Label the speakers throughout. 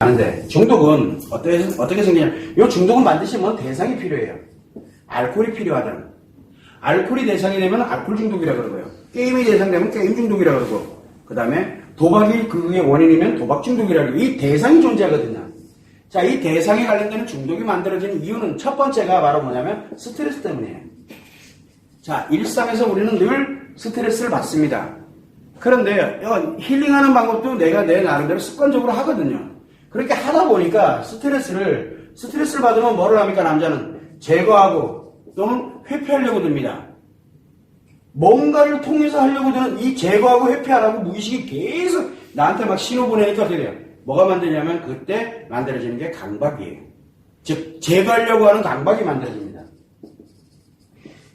Speaker 1: 하는데 중독은 어떻게, 어떻게 생기냐. 이 중독은 반드시 뭐 대상이 필요해요. 알코올이 필요하다는. 알코올이 대상이 되면 알코올 중독이라 그러고요. 게임이 대상되면 게임 중독이라 그러고. 그 다음에 도박이 그의 원인이면 도박 중독이라 그러고. 이 대상이 존재하거든요. 자, 이 대상에 관련되는 중독이 만들어지는 이유는 첫 번째가 바로 뭐냐면 스트레스 때문이에요. 자, 일상에서 우리는 늘 스트레스를 받습니다. 그런데 어, 힐링하는 방법도 내가 내 나름대로 습관적으로 하거든요. 그렇게 하다 보니까 스트레스를 스트레스를 받으면 뭐를 합니까 남자는 제거하고 또는 회피하려고 듭니다. 뭔가를 통해서 하려고 드는 이 제거하고 회피하라고 무의식이 계속 나한테 막 신호 보내니까 어떻게 돼요? 뭐가 만드냐면 그때 만들어지는 게 강박이에요. 즉 제거하려고 하는 강박이 만들어집니다.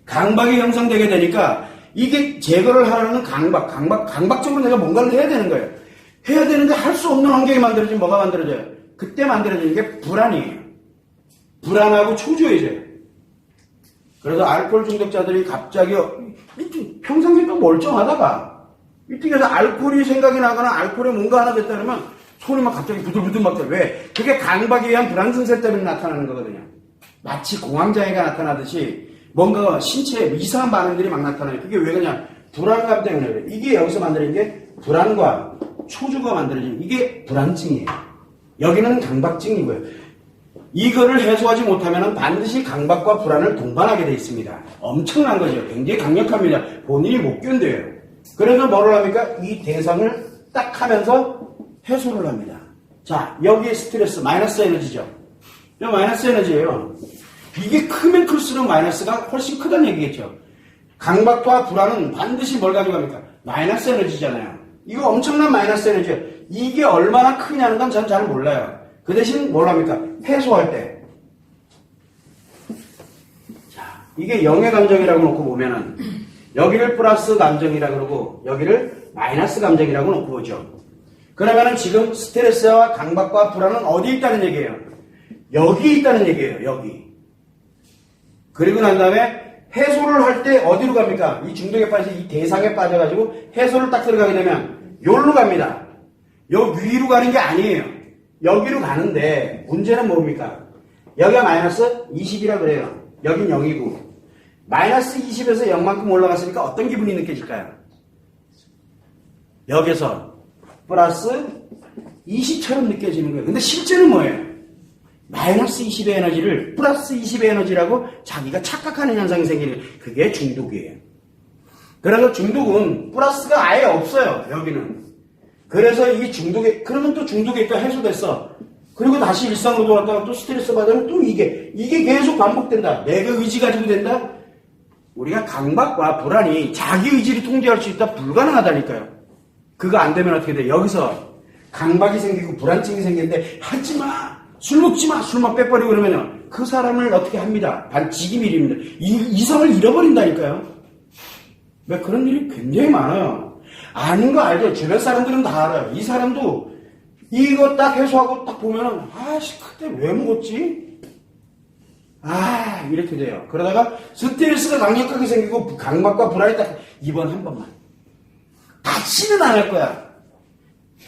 Speaker 1: 강박이 형성되게 되니까 이게 제거를 하려는 강박, 강박, 강박적으로 내가 뭔가를 해야 되는 거예요. 해야 되는데 할 수 없는 환경이 만들어지면 뭐가 만들어져요? 그때 만들어지는 게 불안이에요. 불안하고 초조해져요. 그래서 알코올 중독자들이 갑자기 평상시에 멀쩡하다가 이쪽에서 알코올이 생각이 나거나 알코올에 뭔가 하나 됐다 그러면 손이 막 갑자기 부들부들 막 돼. 왜? 그게 강박에 의한 불안 증세 때문에 나타나는 거거든요. 마치 공황장애가 나타나듯이 뭔가 신체에 이상한 반응들이 막 나타나요. 그게 왜 그냥 불안감 때문에 그래요. 이게 여기서 만드는 게 불안과 초조가 만들어지는 이게 불안증이에요. 여기는 강박증이고요. 이거를 해소하지 못하면 반드시 강박과 불안을 동반하게 돼 있습니다. 엄청난 거죠. 굉장히 강력합니다. 본인이 못 견뎌요. 그래서 뭐를 합니까? 이 대상을 딱 하면서 해소를 합니다. 자, 여기에 스트레스, 마이너스 에너지죠. 이 마이너스 에너지예요. 이게 크면 클수록 마이너스가 훨씬 크다는 얘기겠죠. 강박과 불안은 반드시 뭘 가져갑니까? 마이너스 에너지잖아요. 이거 엄청난 마이너스 에너지예요. 이게 얼마나 크냐는 건 전 잘 몰라요. 그 대신 뭘 합니까? 해소할 때. 자, 이게 영의 감정이라고 놓고 보면은 여기를 플러스 감정이라고 그러고 여기를 마이너스 감정이라고 놓고 보죠. 그러면은 지금 스트레스와 강박과 불안은 어디 있다는 얘기예요? 여기 있다는 얘기예요. 여기. 그리고 난 다음에 해소를 할 때 어디로 갑니까? 이 중독에 빠져서 이 대상에 빠져가지고 해소를 딱 들어가게 되면 여기로 갑니다. 요 위로 가는 게 아니에요. 여기로 가는데 문제는 뭡니까? 여기가 마이너스 20이라 그래요. 여긴 0이고 마이너스 20에서 0만큼 올라갔으니까 어떤 기분이 느껴질까요? 여기서 플러스 20처럼 느껴지는 거예요. 근데 실제는 뭐예요? 마이너스 20의 에너지를 플러스 20의 에너지라고 자기가 착각하는 현상이 생기는 그게 중독이에요. 그래서 중독은 플러스가 아예 없어요. 여기는. 그래서 이 중독에 그러면 또 중독에 있다 해소됐어. 그리고 다시 일상으로 돌아왔다가 또 스트레스 받으면 또 이게 이게 계속 반복된다. 내가 의지 가지고 된다. 우리가 강박과 불안이 자기 의지를 통제할 수 있다 불가능하다니까요. 그거 안 되면 어떻게 돼? 여기서 강박이 생기고 불안증이 생기는데 하지 마. 술 먹지 마. 술만 빼버리고 그러면은 그 사람을 어떻게 합니다. 반지기 일입니다. 이 이성을 잃어버린다니까요. 왜 그런 일이 굉장히 많아요. 아닌 거 알죠? 주변 사람들은 다 알아요. 이 사람도 이거 딱 해소하고 딱 보면은 아씨 그때 왜 먹었지? 아 이렇게 돼요. 그러다가 스트레스가 강력하게 생기고 강박과 불안이 딱 이번 한 번만 다시는 안 할 거야.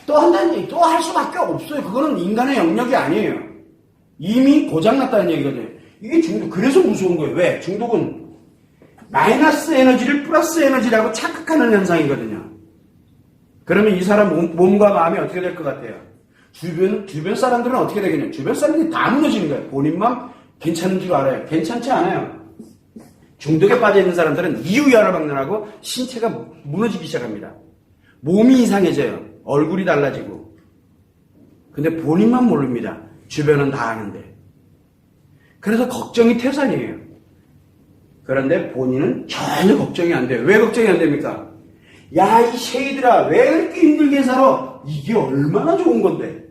Speaker 1: 또 한다는 얘기, 또 할 수밖에 없어요. 그거는 인간의 영역이 아니에요. 이미 고장났다는 얘기거든요. 이게 중독, 그래서 무서운 거예요. 왜? 중독은 마이너스 에너지를 플러스 에너지라고 착각하는 현상이거든요. 그러면 이 사람 몸, 몸과 마음이 어떻게 될 것 같아요? 주변, 주변 사람들은 어떻게 되겠냐? 주변 사람들이 다 무너지는 거예요. 본인만 괜찮은 줄 알아요. 괜찮지 않아요. 중독에 빠져 있는 사람들은 이유야를 방문하고 신체가 무너지기 시작합니다. 몸이 이상해져요. 얼굴이 달라지고. 근데 본인만 모릅니다. 주변은 다 아는데. 그래서 걱정이 태산이에요. 그런데 본인은 전혀 걱정이 안 돼요. 왜 걱정이 안 됩니까? 야, 이 쉐이들아, 왜 이렇게 힘들게 살아? 이게 얼마나 좋은 건데?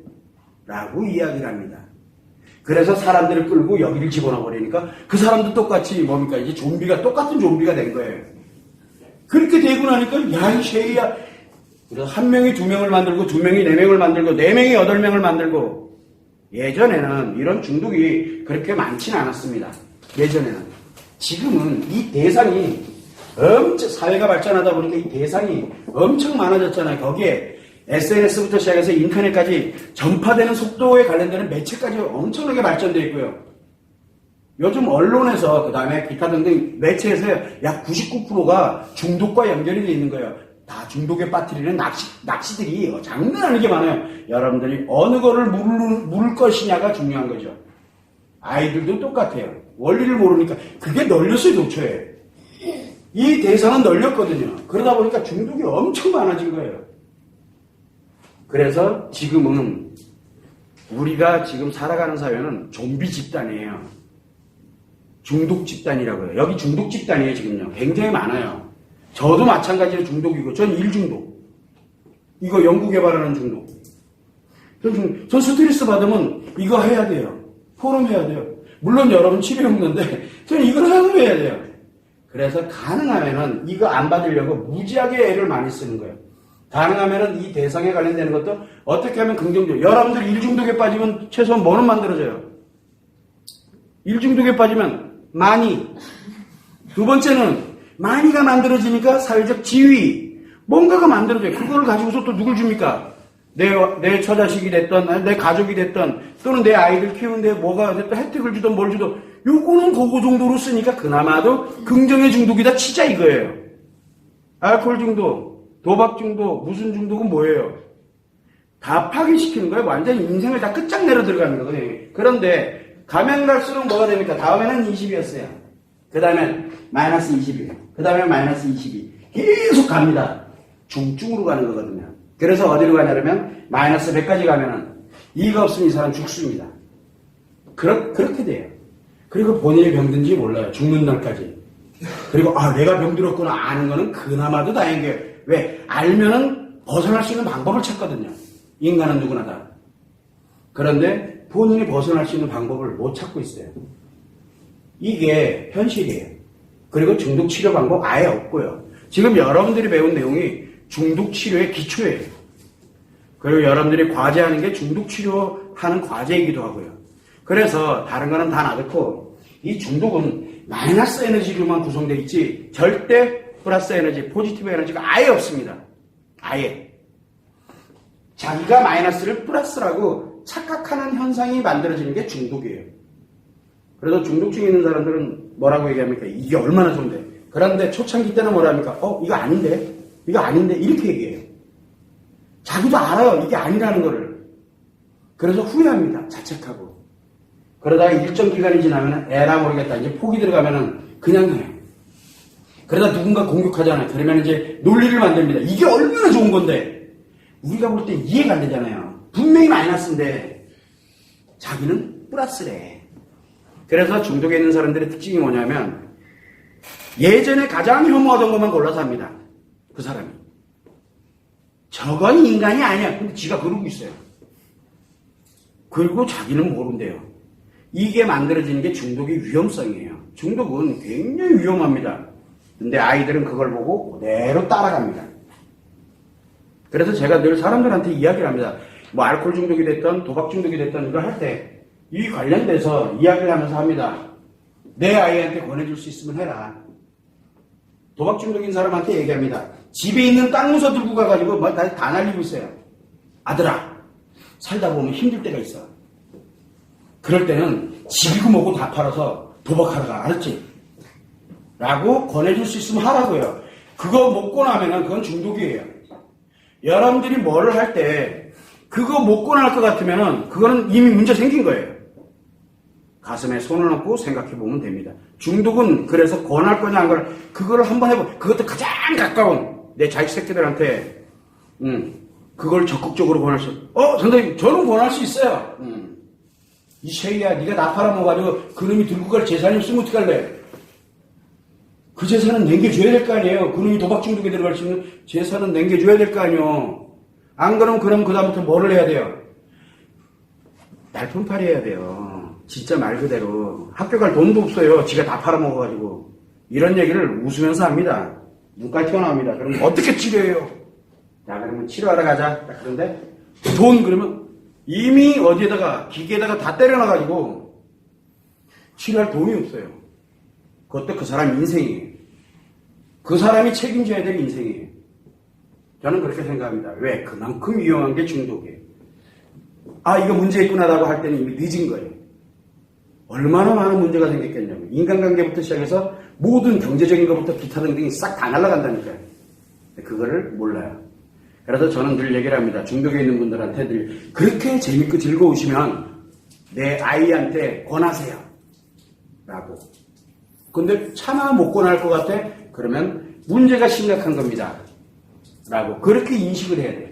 Speaker 1: 라고 이야기를 합니다. 그래서 사람들을 끌고 여기를 집어넣어 버리니까 그 사람도 똑같이 뭡니까? 이제 좀비가, 똑같은 좀비가 된 거예요. 그렇게 되고 나니까, 야, 이 쉐이야. 그래서 한 명이 두 명을 만들고, 두 명이 네 명을 만들고, 네 명이 여덟 명을 만들고, 예전에는 이런 중독이 그렇게 많지는 않았습니다. 예전에는. 지금은 이 대상이 엄청 사회가 발전하다 보니까 이 대상이 엄청 많아졌잖아요. 거기에 SNS부터 시작해서 인터넷까지 전파되는 속도에 관련되는 매체까지 엄청나게 발전되어 있고요. 요즘 언론에서 그 다음에 기타 등등 매체에서 약 99%가 중독과 연결이 되어 있는 거예요. 다 중독에 빠뜨리는 낚시, 낚시들이 장난 아니게 많아요. 여러분들이 어느 거를 물을, 물을 것이냐가 중요한 거죠. 아이들도 똑같아요. 원리를 모르니까 그게 널렸어요, 도처에. 이 대상은 널렸거든요. 그러다 보니까 중독이 엄청 많아진 거예요. 그래서 지금은 우리가 지금 살아가는 사회는 좀비 집단이에요. 중독 집단이라고 해요. 여기 중독 집단이에요, 지금요. 굉장히 많아요. 저도 마찬가지로 중독이고, 전 일중독. 이거 연구 개발하는 중독. 전, 중- 전 스트레스 받으면 이거 해야 돼요. 포럼 해야 돼요. 물론 여러분 치료 없는데, 저는 이걸 하고 해야 돼요. 그래서 가능하면은 이거 안 받으려고 무지하게 애를 많이 쓰는 거예요. 가능하면은 이 대상에 관련되는 것도 어떻게 하면 긍정적. 여러분들 일중독에 빠지면 최소한 뭐는 만들어져요? 일중독에 빠지면 많이. 두 번째는 많이가 만들어지니까 사회적 지위. 뭔가가 만들어져요. 그걸 가지고서 또 누굴 줍니까? 내, 내 처자식이 됐던, 내 가족이 됐던, 또는 내 아이들 키우는데 뭐가 됐던 혜택을 주든 뭘 주든, 요거는 그거 정도로 쓰니까 그나마도 긍정의 중독이다 치자 이거예요. 알코올 중독, 도박 중독, 무슨 중독은 뭐예요? 다 파괴시키는 거예요. 완전히 인생을 다 끝장내려 들어가는 거거든요. 그런데 가면 갈수록 뭐가 됩니까? 다음에는 20이었어요. 그 다음엔 마이너스 20이에요. 그 다음에 마이너스 22. 계속 갑니다. 중증으로 가는 거거든요. 그래서 어디로 가냐면 마이너스 100까지 가면은 이가 없으면 이 사람 죽습니다. 그렇, 그렇게 돼요. 그리고 본인이 병든지 몰라요. 죽는 날까지. 그리고 아 내가 병들었구나 아는 거는 그나마도 다행인 게요. 왜? 알면은 벗어날 수 있는 방법을 찾거든요. 인간은 누구나 다. 그런데 본인이 벗어날 수 있는 방법을 못 찾고 있어요. 이게 현실이에요. 그리고 중독 치료 방법 아예 없고요. 지금 여러분들이 배운 내용이 중독 치료의 기초예요. 그리고 여러분들이 과제하는 게 중독 치료하는 과제이기도 하고요. 그래서 다른 거는 다 놔두고 이 중독은 마이너스 에너지로만 구성되어 있지 절대 플러스 에너지, 포지티브 에너지가 아예 없습니다. 아예. 자기가 마이너스를 플러스라고 착각하는 현상이 만들어지는 게 중독이에요. 그래서 중독증 있는 사람들은 뭐라고 얘기합니까? 이게 얼마나 좋은데. 그런데 초창기 때는 뭐라 합니까? 어, 이거 아닌데? 이거 아닌데? 이렇게 얘기해요. 자기도 알아요. 이게 아니라는 거를. 그래서 후회합니다. 자책하고. 그러다가 일정 기간이 지나면 에라 모르겠다. 이제 폭이 들어가면은 그냥 해요. 그러다 누군가 공격하잖아요. 그러면 이제 논리를 만듭니다. 이게 얼마나 좋은 건데. 우리가 볼 때 이해가 안 되잖아요. 분명히 마이너스인데 자기는 플러스래. 그래서 중독에 있는 사람들의 특징이 뭐냐면 예전에 가장 혐오하던 것만 골라서 합니다. 그 사람이. 저건 인간이 아니야. 근데 지가 그러고 있어요. 그리고 자기는 모른대요. 이게 만들어지는 게 중독의 위험성이에요. 중독은 굉장히 위험합니다. 근데 아이들은 그걸 보고 그대로 따라갑니다. 그래서 제가 늘 사람들한테 이야기를 합니다. 뭐 알코올 중독이 됐던 도박 중독이 됐던 이걸 할 때 이 관련돼서 이야기를 하면서 합니다. 내 아이한테 권해줄 수 있으면 해라. 도박 중독인 사람한테 얘기합니다. 집에 있는 땅 문서 들고 가가지고 뭐 다, 다 날리고 있어요. 아들아, 살다 보면 힘들 때가 있어. 그럴 때는 집이고 뭐고 다 팔아서 도박하러 가. 알았지? 라고 권해줄 수 있으면 하라고요. 그거 먹고 나면은 그건 중독이에요. 여러분들이 뭐를 할때 그거 못 권할 것 같으면은 그거는 이미 문제 생긴 거예요. 가슴에 손을 얹고 생각해 보면 됩니다. 중독은 그래서 권할 거냐 안 권할 그거를 한번 해보. 그것도 가장 가까운 내 자식 새끼들한테 음, 그걸 적극적으로 권할 수. 어 선생님 저는 권할 수 있어요. 음. 이 쉐이야 네가 나 팔아먹어가지고 그놈이 들고 갈 재산이 없으면 어떡할래? 그 재산은 남겨줘야 될 거 아니에요. 그놈이 도박 중독에 들어갈 수 있는 재산은 남겨줘야 될 거 아니에요. 안 그러면 그럼 그다음부터 뭐를 해야 돼요? 날품팔이 해야 돼요. 진짜 말 그대로. 학교 갈 돈도 없어요. 지가 다 팔아먹어가지고. 이런 얘기를 웃으면서 합니다. 눈까지 튀어나옵니다. 그럼 어떻게 치료해요? 자, 그러면 치료하러 가자. 딱 그런데 돈 그러면 이미 어디에다가 기계에다가 다 때려놔가지고 치료할 돈이 없어요. 그것도 그 사람 인생이에요. 그 사람이 책임져야 될 인생이에요. 저는 그렇게 생각합니다. 왜? 그만큼 위험한 게 중독이에요. 아, 이거 문제 있구나라고 할 때는 이미 늦은 거예요. 얼마나 많은 문제가 생겼겠냐면 인간관계부터 시작해서 모든 경제적인 것부터 기타 등등이 싹 다 날아간다니까요. 근데 그거를 몰라요. 그래서 저는 늘 얘기를 합니다. 중독에 있는 분들한테 늘 그렇게 재밌고 즐거우시면 내 아이한테 권하세요. 라고. 근데 차마 못 권할 것 같아? 그러면 문제가 심각한 겁니다. 라고. 그렇게 인식을 해야 돼요.